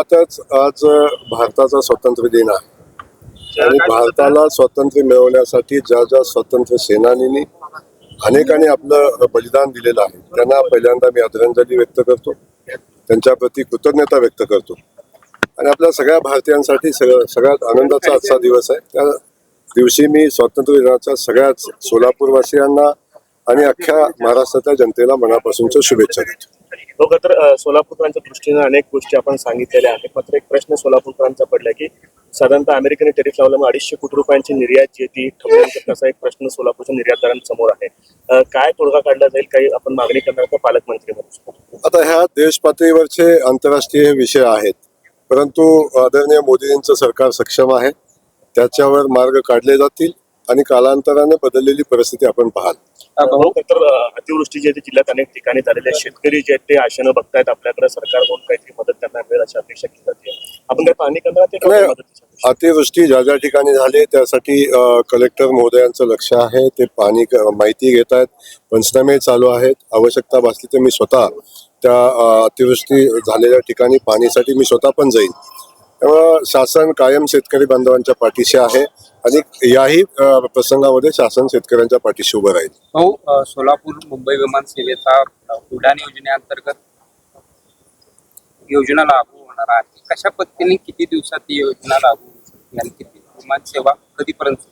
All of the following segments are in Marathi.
मुळातच आज भारताचा स्वातंत्र्य दिन आहे. आणि भारताला स्वातंत्र्य मिळवण्यासाठी ज्या ज्या स्वातंत्र्य सेनानींनी अनेकांनी आपलं बलिदान दिलेलं आहे त्यांना पहिल्यांदा मी आदरांजली व्यक्त करतो. त्यांच्याप्रती कृतज्ञता व्यक्त करतो. आणि आपल्या सगळ्या भारतीयांसाठी सगळं सगळ्यात आनंदाचा आजचा दिवस आहे. त्या दिवशी मी स्वातंत्र्य दिनाच्या सगळ्याच सोलापूरवासियांना आणि अख्ख्या महाराष्ट्राच्या जनतेला मनापासूनच्या शुभेच्छा देतो. बघा तर सोलापूरकरांच्या दृष्टीने अनेक गोष्टी आपण सांगितलेल्या आहेत. मात्र एक प्रश्न सोलापूरकरांचा पडला की साधारणतः अमेरिकेने टेरिफ लावल्यामुळे अडीचशे कोटी रुपयांची निर्यात जी ती थांबवण्याचा कसा एक प्रश्न सोलापूरच्या निर्यातदारांसमोर आहे? काय तोडगा काढला जाईल? काही आपण मागणी करणार का पालकमंत्री म्हणून आता ह्या देश पातळीवरचे आंतरराष्ट्रीय विषय आहेत. परंतु आदरणीय मोदींचं सरकार सक्षम आहे. त्याच्यावर मार्ग काढले जातील. आणि कालांतराने बदललेली परिस्थिती आपण पाहाल. तर अतिवृष्टी जी आहे जिल्ह्यात अनेक ठिकाणी झालेली आहे. शेतकरी जे आहेत ते आशेनं बघतायत आपल्याकडे. सरकारकडून काहीतरी मदत त्यांना मिळेल अशी अपेक्षा केली जाते. आपण काही पाहणी करणार? अतिवृष्टी ज्या ज्या ठिकाणी झाली त्यासाठी कलेक्टर महोदयांचं लक्ष आहे. ते पाणी माहिती घेत आहेत. पंचनामे चालू आहेत. आवश्यकता भासली तर मी स्वतः त्या अतिवृष्टी झालेल्या ठिकाणी पाणीसाठी मी स्वतः पण जाईन. त्यामुळं शासन कायम शेतकरी बांधवांच्या पाठीशी आहे आणि याही प्रसंगामध्ये शासन शेतकऱ्यांच्या पाठीशी उभं राहील. भाऊ सोलापूर मुंबई विमान सेवेचा अ, उडान योजनेअंतर्गत योजना लागू होणार आहे. कशा पद्धतीने किती दिवसात ही योजना लागू आणि किती विमान सेवा कधीपर्यंत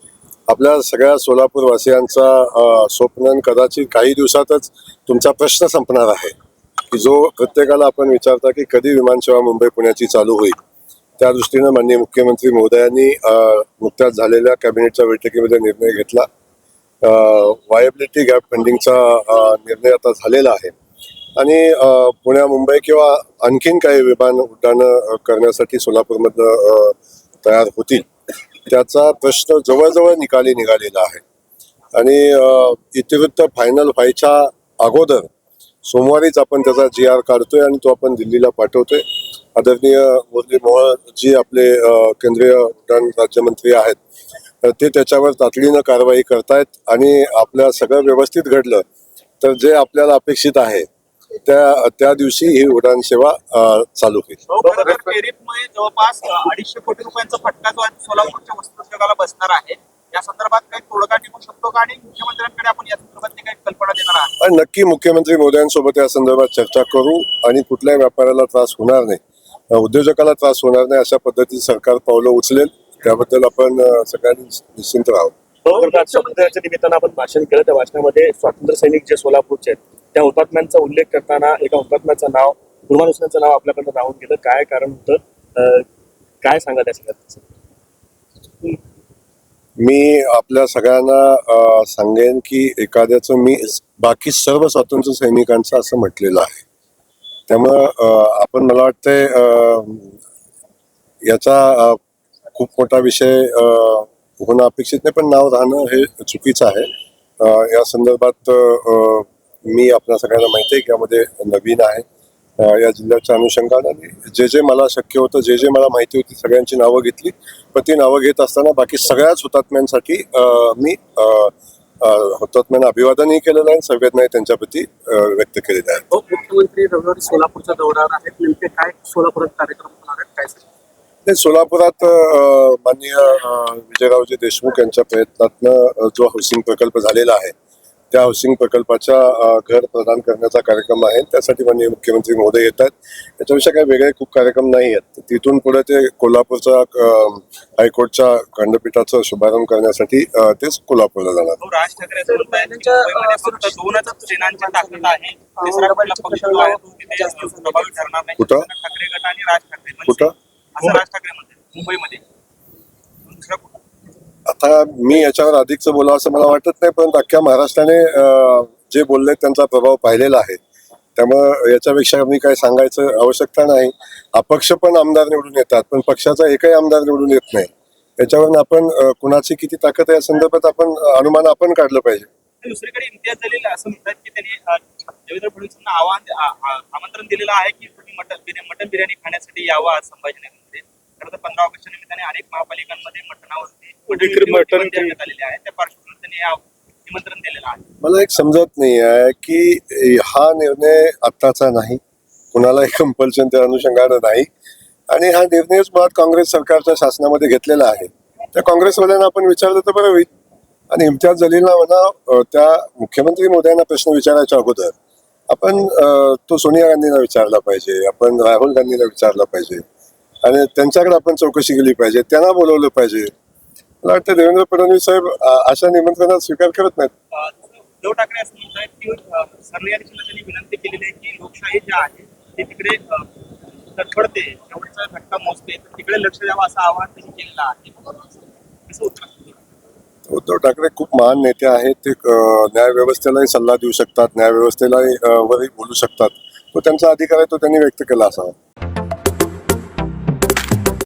आपल्या सगळ्या सोलापूर वासियांचा स्वप्न कदाचित काही दिवसातच तुमचा प्रश्न संपणार आहे. की जो प्रत्येकाला आपण विचारता की कधी विमानसेवा मुंबई पुण्याची चालू होईल. त्या दृष्टीनं माननीय मुख्यमंत्री महोदयांनी नुकत्याच झालेल्या कॅबिनेटच्या बैठकीमध्ये निर्णय घेतला. वायबिलिटी गॅप फंडिंगचा निर्णय आता झालेला आहे. आणि पुण्या मुंबई किंवा आणखीन काही विमान उड्डाणं करण्यासाठी सोलापूरमधनं तयार होतील त्याचा प्रश्न जवळजवळ निकाली निघालेला आहे. आणि इतिवृत्त फायनल व्हायच्या अगोदर सोमवारीच आपण त्याचा जी आर काढतोय आणि तो आपण दिल्लीला पाठवतोय. आदरणीय मुरली मोहोळ जी आपले केंद्रीय उड्डाण राज्यमंत्री आहेत तर ते त्याच्यावर तातडीनं कारवाई करतायत आणि आपल्या सगळं व्यवस्थित घडलं तर जे आपल्याला अपेक्षित आहे त्या त्या दिवशी ही उड्डाण सेवा चालू होईल. हो, जवळपास अडीचशे कोटी रुपयांचा फटका जो आहे सोलापूरच्या वस्त्रोद्योगाला बसणार आहे. या संदर्भात काही तोडगा निघू शकतो का? आणि मुख्यमंत्र्यांकडे आपण या संदर्भात काही कल्पना देणार आहात. आणि नक्की मुख्यमंत्री मोदयांसोबत या संदर्भात चर्चा करू आणि कुठल्याही व्यापाऱ्याला त्रास होणार नाही. उद्योजकाला त्रास होणार नाही अशा पद्धतीने सरकार पावलं उचलेल. त्याबद्दल आपण सगळ्यांनी निश्चिंत राहावं. आज स्वातंत्र्याच्या निमित्तानं आपण भाषण केलं. त्या भाषणामध्ये स्वातंत्र्य सैनिक जे सोलापूरचे आहेत त्या हुतात्म्यांचा उल्लेख करताना एका हुतात्म्याचं नाव गुरुमान हुसेनचं नाव आपल्याकडनं राहून गेलं काय कारण होतं? काय सांगा त्या सगळ्यात? मी आपल्या सगळ्यांना सांगेन की एखाद्याचं मी बाकी सर्व स्वातंत्र्य सैनिकांचं असं म्हटलेलं आहे. त्यामुळं आपण मला वाटतंय याचा खूप मोठा विषय होणं अपेक्षित नाही पण नाव राहणं हे चुकीचं आहे. या संदर्भात मी आपल्या सगळ्यांना माहिती आहे की यामध्ये नवीन आहे. या जिल्ह्याच्या अनुषंगाने आणि जे जे मला शक्य होतं जे जे मला माहिती होती सगळ्यांची नावं घेतली. पण ती नावं घेत असताना बाकी सगळ्याच हुतात्म्यांसाठी मी हुतात्म्यांना अभिवादनही केलेलं आहे संवेदनाही त्यांच्याप्रती व्यक्त केलेल्या आहेत. मुख्यमंत्री रविवारी सोलापूरच्या दौऱ्यावर आहेत. नेमके काय सोलापुरात कार्यक्रम होणार आहेत? काय सांगा? ते सोलापुरात माननीय विजयरावजी देशमुख यांच्या प्रयत्नातनं जो हाऊसिंग प्रकल्प झालेला आहे त्या हाऊसिंग प्रकल्पाच्या घर प्रदान करण्याचा कार्यक्रम आहे. त्यासाठी माननीय मुख्यमंत्री महोदय येत आहेत याच्याविषयी काही वेगळे खूप कार्यक्रम नाही आहेत. तिथून पुढे ते कोल्हापूरच्या अ, हायकोर्टच्या खंडपीठाचा शुभारंभ करण्यासाठी तेच कोल्हापूरला जाणार. राज ठाकरे नाही. कुठं? मनसे. कुठं? मुंबईमध्ये? आता मी याच्यावर अधिकचं बोलावं असं मला वाटत नाही परंतु अख्ख्या महाराष्ट्राने जे बोलले त्यांचा प्रभाव पाहिलेला आहे. त्यामुळं याच्यापेक्षा मी काय सांगायचं आवश्यकता नाही. अपक्ष पण आमदार निवडून येतात पण पक्षाचा एकही आमदार निवडून येत नाही. याच्यावरून आपण कुणाची किती ताकद आहे या संदर्भात आपण अनुमान आपण काढलं पाहिजे. दुसरीकडे इम्तियाज जलील असं म्हणतात की त्यांनी देवेंद्र फडणवीसांना आवाहन आमंत्रण दिलेलं आहे की तुम्ही मटन बिर्याणी मटन बिर्याणी खाण्यासाठी यावं संभाजीनगर खरं तर पंधरा ऑगस्टच्या निमित्ताने अनेक महापालिकांमध्ये मटणावरती विक्री- मटण आणण्यात आलेली आहे. त्या पार्श्वभूमीवर त्यांनी या निमंत्रण दिलेलं आहे. मला एक समजत नाही आहे की हा निर्णय आत्ताचा नाही. कुणालाही कंपल्शन त्या अनुषंगानं नाही. आणि हा निर्णयच मुळात काँग्रेस सरकारच्या शासनामध्ये घेतलेला आहे. त्या काँग्रेसवाल्यांना आपण विचारलं तर बरं होईल. आणि इम्तियाज जलीलला म्हणा त्या मुख्यमंत्री मोदयांना प्रश्न विचारायच्या अगोदर आपण तो सोनिया गांधींना विचारला पाहिजे. आपण राहुल गांधींना विचारला पाहिजे. आणि त्यांच्याकडे आपण चौकशी केली पाहिजे त्यांना बोलवलं पाहिजे. मला वाटतं देवेंद्र फडणवीस साहेब अशा निमंत्रणात स्वीकार करत नाहीत. उद्धव ठाकरे असं की सरन्यायाधीशांना त्यांनी विनंती केलेली आहे की लोकशाही आहे ती तिकडे तडफडते घटका मोजते तिकडे लक्ष द्यावं असं आवाहन त्यांनी केलेलं आहे. उत्तर? उद्धव ठाकरे खूप महान नेते आहेत ते न्यायव्यवस्थेलाही सल्ला देऊ शकतात न्यायव्यवस्थेलाही वरही बोलू शकतात. तो त्यांचा अधिकार आहे तो त्यांनी व्यक्त केला असावा.